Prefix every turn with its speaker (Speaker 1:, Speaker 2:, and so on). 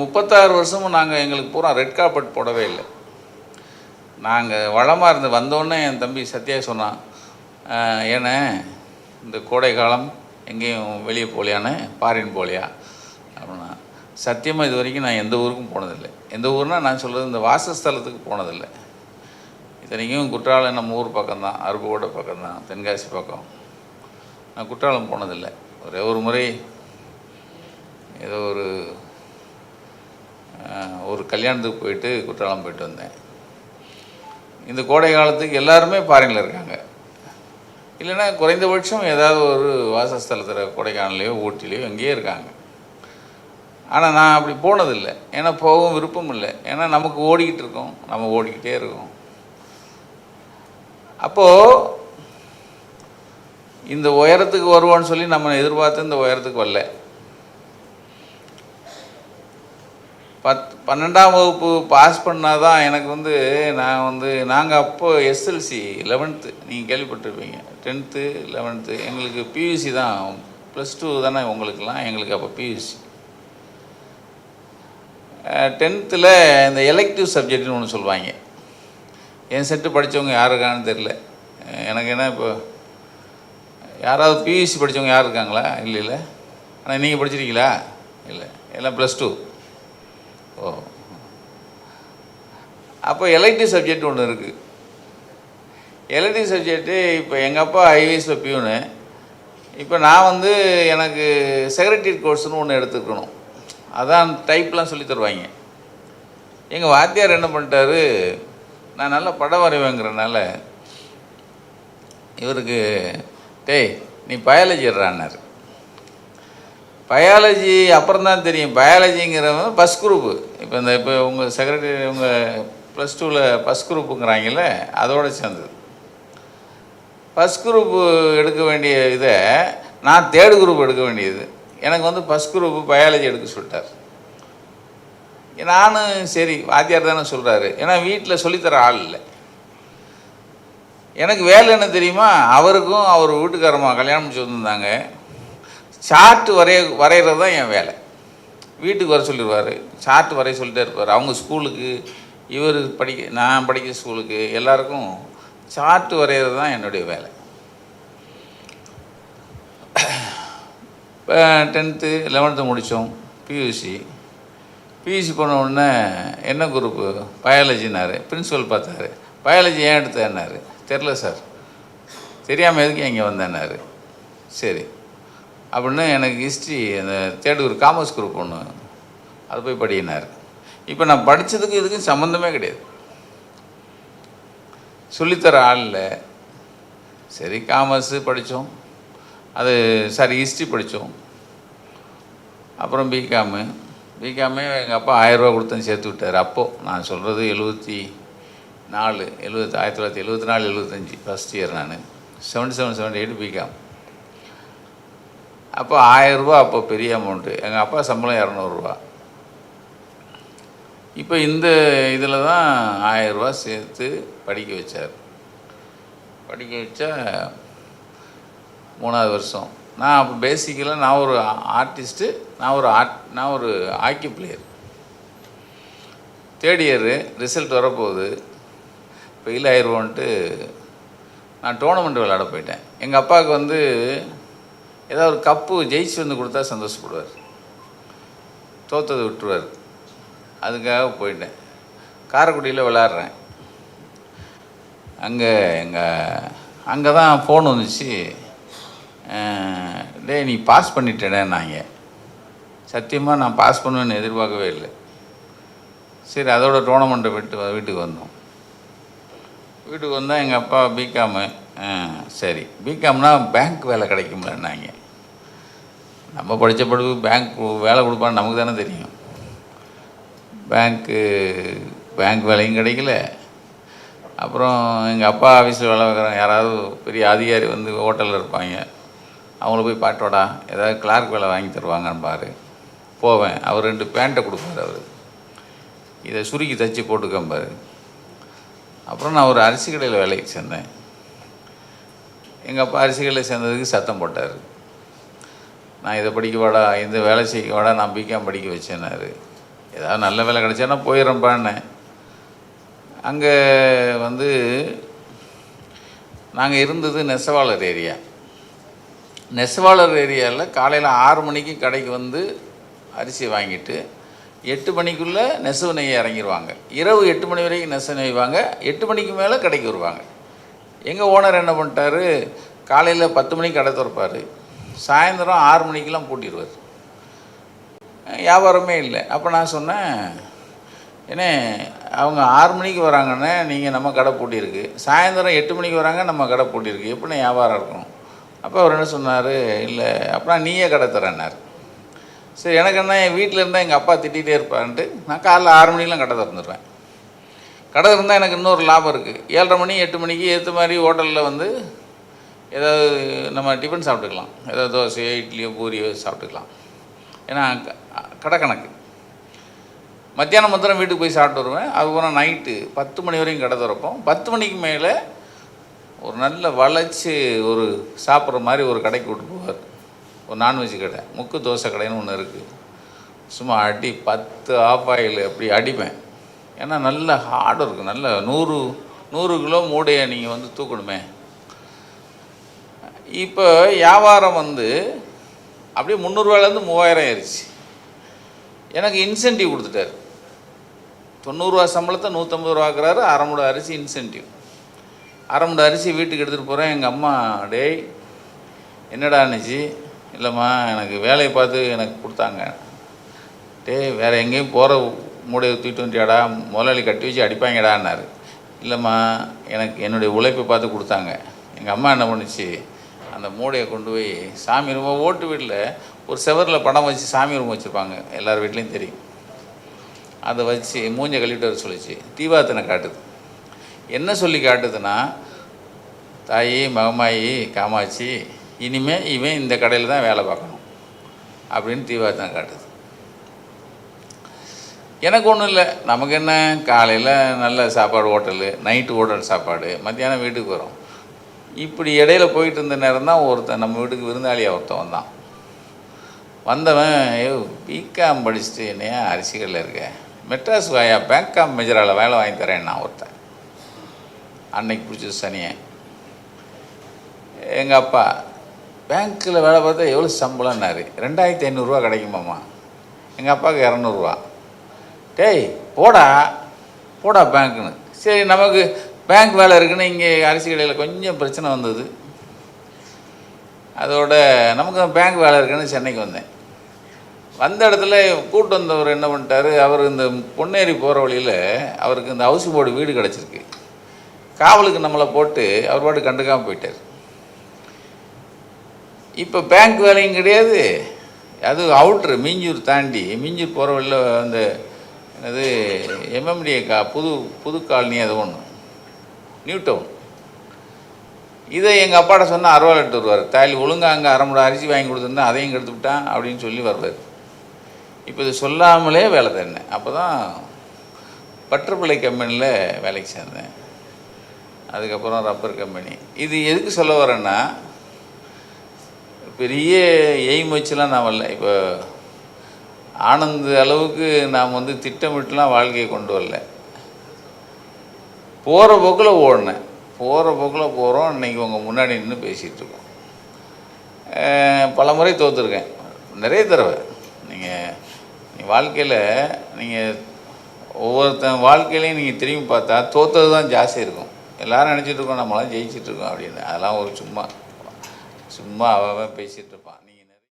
Speaker 1: முப்பத்தாறு வருஷமும் நாங்கள் எங்களுக்கு பூரா ரெட் கார்பெட் போடவே இல்லை. நாங்கள் வளமாக இருந்து வந்தோடனே என் தம்பி சத்யா சொன்னான் ஏன்னா இந்த கோடை காலம் எங்கேயும் வெளியே போகலையானே பாரின் போகலையா? அப்படின்னா சத்தியமாக இது வரைக்கும் நான் எந்த ஊருக்கும் போனதில்லை. எந்த ஊர்னால் நான் சொல்கிறது இந்த வாசஸ்தலத்துக்கு போனதில்லை. இத்தனைக்கும் குற்றாலம் நம்ம ஊர் பக்கம்தான் அருப்புக்கோட்டை பக்கம்தான் தென்காசி பக்கம். நான் குற்றாலம் போனதில்லை. ஒரே ஒரு முறை ஏதோ ஒரு ஒரு கல்யாணத்துக்கு போயிட்டு குற்றாலம் போயிட்டு வந்தேன். இந்த கோடை காலத்துக்கு எல்லாருமே பாரின்ல இருக்காங்க. இல்லைன்னா குறைந்தபட்சம் ஏதாவது ஒரு வாசஸ்தலத்தில் கொடைக்கானலையோ ஊட்டிலையோ எங்கேயோ இருக்காங்க. ஆனால் நான் அப்படி போனதில்லை. ஏன்னா போகவும் விருப்பம் இல்லை. ஏன்னா நமக்கு ஓடிக்கிட்டு இருக்கோம். நம்ம ஓடிக்கிட்டே இருக்கோம். அப்போது இந்த உயரத்துக்கு வருவோன்னு சொல்லி நம்ம எதிர்பார்த்து இந்த உயரத்துக்கு வரல. பத் பன்னெண்டாம் வகுப்பு பாஸ் பண்ணால் தான் எனக்கு வந்து நான் வந்து நாங்கள் அப்போது எஸ்எல்சி லெவன்த்து நீங்கள் கேள்விப்பட்டிருப்பீங்க. டென்த்து லெவன்த்து எங்களுக்கு பியூசி தான். ப்ளஸ் டூ தானே உங்களுக்கெல்லாம் எங்களுக்கு அப்போ பியூசி டென்த்தில் இந்த எலெக்டிவ் சப்ஜெக்ட்னு ஒன்று சொல்லுவாங்க. என் செட்டு படித்தவங்க யார் இருக்கான்னு தெரில எனக்கு என்ன இப்போ யாராவது பியூசி படித்தவங்க யார் இருக்காங்களா? இல்லை இல்லை. ஆனால் நீங்கள் படிச்சிருக்கீங்களா? இல்லை. எல்லாம் ப்ளஸ் டூ ஓ. அப்போ எலக்டிவ் சப்ஜெக்ட் ஒன்று இருக்குது எலக்டிவ் சப்ஜெக்ட்டு இப்போ எங்கள் அப்பா ஐவிஎஸில் பியூனு இப்போ நான் வந்து எனக்கு செக்ரட்டரி கோர்ஸ்னு ஒன்று எடுத்துக்கணும். அதான் டைப்லாம் சொல்லி தருவாங்க. எங்கள் வாத்தியார் என்ன பண்ணிட்டாரு நான் நல்லா படம் வரைவேங்கிறனால இவருக்கு டேய் நீ பயாலஜி எடுறான்னாரு பயாலஜி அப்புறம் தான் தெரியும். பயாலஜிங்கிறவங்க ஃபஸ்ட் குரூப்பு இப்போ இந்த இப்போ உங்கள் செக்ரட்டரி உங்கள் ப்ளஸ் டூவில் ஃபஸ்ட் குரூப்புங்கிறாங்கல்ல அதோட சேர்ந்தது. ஃபஸ்ட் குரூப்பு எடுக்க வேண்டிய இதை நான் தேர்டு குரூப் எடுக்க வேண்டியது. எனக்கு வந்து ஃபஸ்ட் குரூப்பு பயாலஜி எடுக்க சொல்லிட்டார். நானும் சரி வாத்தியார் தானே சொல்கிறாரு ஏன்னா வீட்டில் சொல்லித்தர ஆள் இல்லை. எனக்கு வேலை என்ன தெரியுமா? அவருக்கும் அவர் வீட்டுக்காரமாக கல்யாணம் முடிச்சு வந்திருந்தாங்க. சார்ட்டு வரைய வரைகிறது தான் என் வேலை. வீட்டுக்கு வர சொல்லிடுவார் சார்ட்டு வரைய சொல்லிட்டே இருப்பார். அவங்க ஸ்கூலுக்கு இவர் படிக்க நான் படிக்கிற ஸ்கூலுக்கு எல்லாருக்கும் சார்ட்டு வரைகிறது தான் என்னுடைய வேலை. இப்போ டென்த்து லெவன்த்து முடித்தோம் பியூசி பியூசி பண்ண உடனே என்ன குரூப்பு பயாலஜினாரு பிரின்சிபல் பார்த்தாரு. பயாலஜி ஏன் எடுத்தேன்னாரு. தெரில சார் தெரியாமல் எதுக்கு இங்கே வந்தேன்னாரு. சரி. அப்படின்னு எனக்கு ஹிஸ்ட்ரி அந்த தேர்ட் காமர்ஸ் குரூப் ஒன்று அது போய் படியினார். இப்போ நான் படித்ததுக்கும் இதுக்கும் சம்மந்தமே கிடையாது. சொல்லித்தர ஆள் இல்லை. சரி காமர்ஸு படித்தோம் அது சாரி ஹிஸ்ட்ரி படித்தோம் அப்புறம் பிகாமு பிகாமே எங்கள் அப்பா ஆயிரரூவா கொடுத்தேன் சேர்த்து விட்டார். அப்போது நான் சொல்கிறது எழுபத்தி நாலு எழுபத்தி ஆயிரத்தி தொள்ளாயிரத்தி எழுபத்தி நாலு எழுபத்தஞ்சி ஃபஸ்ட் இயர் நான். Seventy seven seventy eight BCom அப்போ ஆயரூபா அப்போ பெரிய அமௌண்ட்டு எங்கள் அப்பா சம்பளம் இரநூறுவா. இப்போ இந்த இதில் தான் ஆயரூபா சேர்த்து படிக்க வச்சார். படிக்க வச்சா மூணாவது வருஷம். நான் அப்போ பேசிக்கலாக நான் ஒரு ஆர்டிஸ்ட்டு நான் ஒரு ஆர்ட் நான் ஒரு hockey player third year result வரப்போகுது. ஃபெயில் ஆயிடுவோன்ட்டு நான் டோர்னமெண்ட் விளையாட போயிட்டேன். எங்கள் அப்பாவுக்கு வந்து ஏதாவது ஒரு கப்பு ஜெயிச்சு வந்து கொடுத்தா சந்தோஷப்படுவார். தோத்ததை விட்டுருவார். அதுக்காக போயிட்டேன். காரைக்குடியில் விளாட்றேன். அங்கே எங்கள் அங்கே தான் ஃபோன் வந்துச்சு. டே டேய் நீ பாஸ் பண்ணிட்டேனாங்க சத்தியமாக நான் பாஸ் பண்ணுவேன்னு எதிர்பார்க்கவே இல்லை. சரி அதோட டோர்னமெண்ட்டை விட்டு வீட்டுக்கு வந்தோம். வீட்டுக்கு வந்தால் எங்கள் அப்பா பிகாமு சரி. பிகாம்னா பேங்க் வேலை கிடைக்கும்லன்னாங்க நம்ம படித்த படிப்பு பேங்க் வேலை கொடுப்பான்னு நமக்கு தானே தெரியும். பேங்க்கு பேங்க் வேலையும் கிடைக்கல. அப்புறம் எங்கள் அப்பா ஆஃபீஸில் வேலை பார்க்குறவங்க யாராவது பெரிய அதிகாரி வந்து ஹோட்டலில் இருப்பாங்க. அவங்கள போய் பாட்டோடா ஏதாவது கிளார்க் வேலை வாங்கி தருவாங்கன்னு பாரு. போவேன். அவர் ரெண்டு பேண்ட்டை கொடுப்பாரு அவர். இதை சுருக்கி தச்சு போட்டுக்கம்பார் அப்புறம் நான் ஒரு அரிசி கடையில் வேலைக்கு சேர்ந்தேன். எங்கள் அப்பா அரிசி கடையில் சேர்ந்ததுக்கு சத்தம் போட்டார். நான் இதை படிக்க வாடா இந்த வேலை செய்ய வாடா நான் பிகாம் படிக்க வச்சேன்னாரு. ஏதாவது நல்ல வேலை கிடைச்சானா போயிடுறேன்ப்பான்னு. அங்கே வந்து நாங்கள் இருந்தது நெசவாளர் ஏரியா. நெசவாளர் ஏரியாவில் காலையில் ஆறு மணிக்கு கடைக்கு வந்து அரிசி வாங்கிட்டு எட்டு மணிக்குள்ளே நெசவு நெய்ய இறங்கிடுவாங்க இரவு எட்டு மணி வரைக்கும் நெசவு நெய்வாங்க. எட்டு மணிக்கு மேலே கடைக்கு வருவாங்க. எங்கள் ஓனர் என்ன பண்ணிட்டாரு? காலையில் பத்து மணிக்கு கடை திறப்பார். சாயந்தரம் ஆறு மணிக்கெலாம் பூட்டிடுவார். வியாபாரமே இல்லை. அப்போ நான் சொன்னேன் ஏன்னே அவங்க ஆறு மணிக்கு வராங்கண்ணே நீங்கள் நம்ம கடை பூட்டியிருக்கு. சாயந்தரம் எட்டு மணிக்கு வராங்க நம்ம கடை பூட்டியிருக்கு. எப்படி வியாபாரம் இருக்கும் அப்போ அவர் என்ன சொன்னார் இல்லை அப்படின்னா நீயே கடை தரேன்னார். சரி எனக்கு என்ன என் வீட்டில் இருந்தால் எங்கள் அப்பா திட்டிகிட்டே இருப்பான்ட்டு நான் காலைல ஆறு மணிக்கெலாம் கடை திறந்துடுவேன் கடை இருந்தால் எனக்கு இன்னொரு லாபம் இருக்குது ஏழரை மணி எட்டு மணிக்கு ஏற்ற மாதிரி ஹோட்டலில் வந்து ஏதாவது நம்ம டிஃபன் சாப்பிட்டுக்கலாம். ஏதாவது தோசையோ இட்லியோ பூரியோ சாப்பிட்டுக்கலாம். ஏன்னா க- கடை கணக்கு மத்தியானம் மாத்திரம் வீட்டுக்கு போய் சாப்பிட்டு வருவேன். அதுக்கப்புறம் நைட்டு பத்து மணி வரைக்கும் கடை திறப்போம். பத்து மணிக்கு மேலே ஒரு நல்ல வளைச்சி ஒரு சாப்பிட்ற மாதிரி ஒரு கடைக்கு விட்டு போவார். ஒரு நான்வெஜ் கடை. முக்கு தோசை கடைன்னு ஒன்று இருக்குது சும்மா அடி பத்து ஆஃப் ஆயில் அப்படி அடிப்பேன். ஏன்னா நல்ல ஹார்டு இருக்குது நல்ல நூறு நூறு கிலோ மூடையை நீங்கள் வந்து தூக்கணுமே. இப்போ வியாபாரம் வந்து அப்படியே முந்நூறுவாயிலேருந்து மூவாயிரம் ஆயிடுச்சு எனக்கு இன்சென்டிவ் கொடுத்துட்டாரு. தொண்ணூறுரூவா சம்பளத்தை நூற்றம்பது ரூபாக்குறாரு அரைமுட அரிசி இன்சென்டிவ் அரை அரிசி வீட்டுக்கு எடுத்துகிட்டு போகிறேன் எங்கள் அம்மா டேய் என்னடா நினச்சி இல்லைம்மா எனக்கு வேலையை பார்த்து எனக்கு கொடுத்தாங்க. டேய் வேறு எங்கேயும் போகிற மூடையை தூக்கிட்டு வந்துட்டியாடா? முதலாளி கட்டி வச்சு அடிப்பாங்கடான்னாரு. இல்லைம்மா எனக்கு என்னுடைய உழைப்பை பார்த்து கொடுத்தாங்க. எங்கள் அம்மா என்ன பண்ணுச்சு? அந்த மூடையை கொண்டு போய் சாமி ரூம் ஓட்டு வீட்டில் ஒரு செவரில் படம் வச்சு சாமி ரூம் வச்சுருப்பாங்க. எல்லார் வீட்லேயும் தெரியும். அதை வச்சு மூஞ்ச கழுவிட்டு வர சொல்லிச்சு. தீபாத்தனை காட்டுது. என்ன சொல்லி காட்டுதுன்னா தாயி மகமாயி காமாட்சி இனிமேல் இவன் இந்த கடையில் தான் வேலை பார்க்கணும். அப்படின்னு தீபாத்தனை காட்டுது. எனக்கு ஒன்றும் இல்லை. நமக்கு என்ன? காலையில் நல்ல சாப்பாடு ஹோட்டலு நைட்டு ஹோட்டல் சாப்பாடு மத்தியானம் வீட்டுக்கு வரும். இப்படி இடையில போயிட்டு இருந்த நேரம் தான் ஒருத்தன் நம்ம வீட்டுக்கு விருந்தாளியாக ஒருத்தன் வந்தான். வந்தவன் ஐயோ பிகாம் படிச்சுட்டு என்னையா அரிசிகளில் இருக்க? மெட்ராஸ் வாயா? பேங்காம் மெஜராவில் வேலை வாங்கி தரேன் நான் ஒருத்தன். அன்னைக்கு பிடிச்சது சனியை. எங்கள் அப்பா பேங்க்கில் வேலை பார்த்தா எவ்வளோ சம்பளம்னாரு? ரெண்டாயிரத்தி ஐநூறுரூவா கிடைக்குமாம்மா? எங்கள் அப்பாவுக்கு இரநூறுவா. டேய் போடா போடா பேங்க்குன்னு சரி நமக்கு பேங்க் வேலை இருக்குன்னு இங்கே அரிசி கடையில் கொஞ்சம் பிரச்சனை வந்தது. அதோட நமக்கு பேங்க் வேலை இருக்குன்னு சென்னைக்கு வந்தேன். வந்த இடத்துல கூட்டு வந்தவர் என்ன பண்ணிட்டாரு? அவர் இந்த பொன்னேரி போகிற வழியில் அவருக்கு இந்த ஹவுஸ் போர்டு வீடு கிடச்சிருக்கு. காவலுக்கு நம்மளை போட்டு அவர் பாட்டு கண்டுக்காமல் போயிட்டார். இப்போ பேங்க் வேலையும் கிடையாது. அது அவுட்ரு மீஞ்சூர் தாண்டி மீஞ்சூர் போகிற வழியில் அந்த என்னது எம்எம்டிஏ கா புது புது காலனி அது ஒன்று நியூட்டவுன் இதை எங்கள் அப்பாட்ட சொன்னால் அருவாள் எடுத்து வருவார். தாலி ஒழுங்காக அங்கே அரை அரிசி வாங்கி கொடுத்துருந்தா அதையும் கெடுத்து விட்டான் அப்படின்னு சொல்லி வருவார். இப்போ இது சொல்லாமலே வேலை தேடினேன். அப்போ தான் பட்டர்பிள்ளை கம்பெனியில் வேலைக்கு சேர்ந்தேன். அதுக்கப்புறம் ரப்பர் கம்பெனி. இது எதுக்கு சொல்ல வரேன்னா பெரிய எய்ம் வச்சுலாம் நான் வரல. இப்போ ஆனந்த அளவுக்கு நாம் வந்து திட்டமிட்டுலாம் வாழ்க்கையை கொண்டு வரல. போகிற போக்கில் ஓடினேன். போகிற போக்கில் போகிறோம் இன்றைக்கி உங்கள் முன்னாடி நின்று பேசிகிட்டு இருக்கோம். பல முறை தோற்றுருக்கேன் நிறைய தடவை. நீங்கள் வாழ்க்கையில் நீங்கள் ஒவ்வொருத்தன் வாழ்க்கையிலையும் நீங்கள் திரும்பி பார்த்தா தோற்றது தான் ஜாஸ்தி இருக்கும். எல்லாரும் நினச்சிட்ருக்கோம் நம்மளாம் ஜெயிச்சிட்ருக்கோம் அப்படின்னு. அதெல்லாம் ஒரு சும்மா சும்மா அவன் அவன் பேசிகிட்டு இருப்பான்.